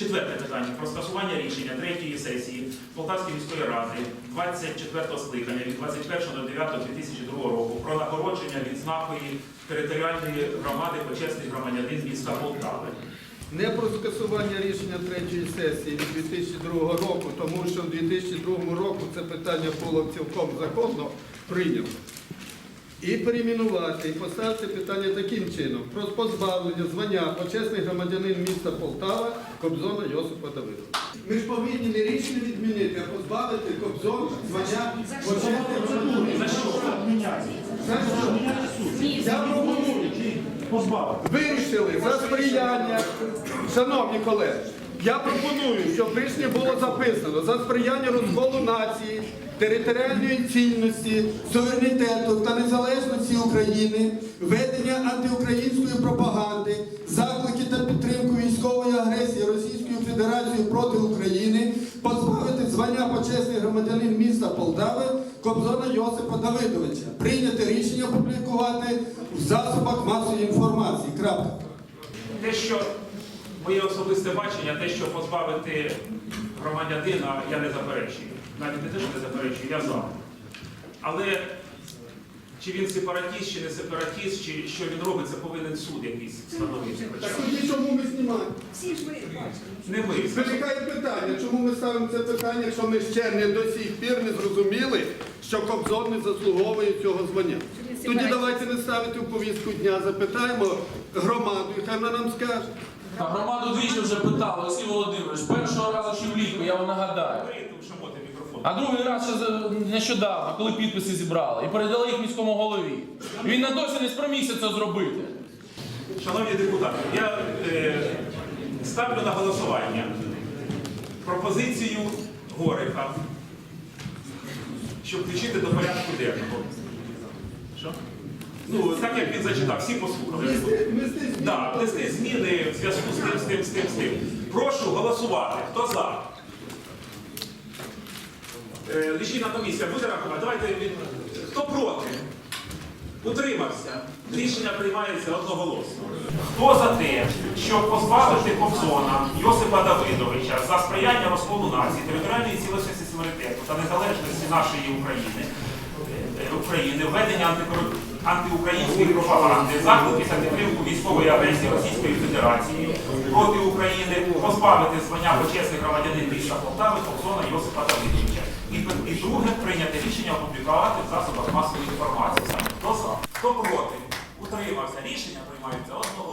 Четверте питання про скасування рішення третьої сесії Полтавської міської ради 24 скликання від 21.09.2002 року про нагородження відзнакою територіальної громади почесний громадянин міста Полтави. Не про скасування рішення третьої сесії від 2002 року, тому що в 2002 року це питання було цілком законно прийнято. І перейменувати, і поставити питання таким чином про позбавлення звання почесний громадянин міста Полтава Кобзона Йосипа Давидовича. Ми ж повинні не рішення відмінити, а позбавити Кобзона звання почесний громадянин. За що? За що? Я пропоную. Вирішили за сприяння, шановні колеги, я пропоную, щоб рішення було записано за сприяння розколу нації, територіальної цінності, суверенітету та незалежності України, ведення антиукраїнської пропаганди, заклики та підтримку військової агресії Російської Федерації проти України, позбавити звання почесний громадянин міста Полтави Кобзона Йосипа Давидовича, прийняти рішення опублікувати в засобах масової інформації. Крапка. Те, що моє особисте бачення, те, що позбавити громадянина, я не заперечую. Навіть не те, що не заперечую, я за. Але чи він сепаратіст, чи не сепаратіст, чи що він робить, це повинен суд якийсь встановити. Так тоді чому ми знімаємо? Всі ж ви. Не ми. Виникає питання, чому ми ставимо це питання, якщо ми ще не до сих пір не зрозуміли, що Кобзон не заслуговує цього звання. Тоді давайте не ставити в повістку дня, запитаємо громаду, і хай вона нам скаже. Та громаду двічі вже питали, Олексій Володимирович, першого разу ще влітку, я вам нагадаю. А другий раз ще нещодавно, коли підписи зібрали, і передали їх міському голові. Він на досі не спромігся це зробити. Шановні депутати, я е, ставлю на голосування пропозицію Горика, щоб включити до порядку денного. Що? Ну, так як він зачитав, всі послухали. Внести- внести зміни. Так, внести зміни в зв'язку з тим, з тим, з тим, з тим. Прошу голосувати. Хто за? Е, Лічильна комісія буде рахувати? Давайте від... Хто проти? Утримався. Рішення приймається одноголосно. Хто за те, щоб позбавити Кобзона Йосипа Давидовича за сприяння розколу нації, територіальної цілісності суверенітету та незалежності нашої України, України, введення антиукраїнської пропаганди, заклики та підтримку військової агресії Російської Федерації проти України, позбавити звання почесних громадянин міста Полтави Кобзона Йосипа Давидовича. І, і друге прийняти рішення опублікувати в засобах масової інформації. Хто за, хто проти, утримався. Рішення приймаються одного.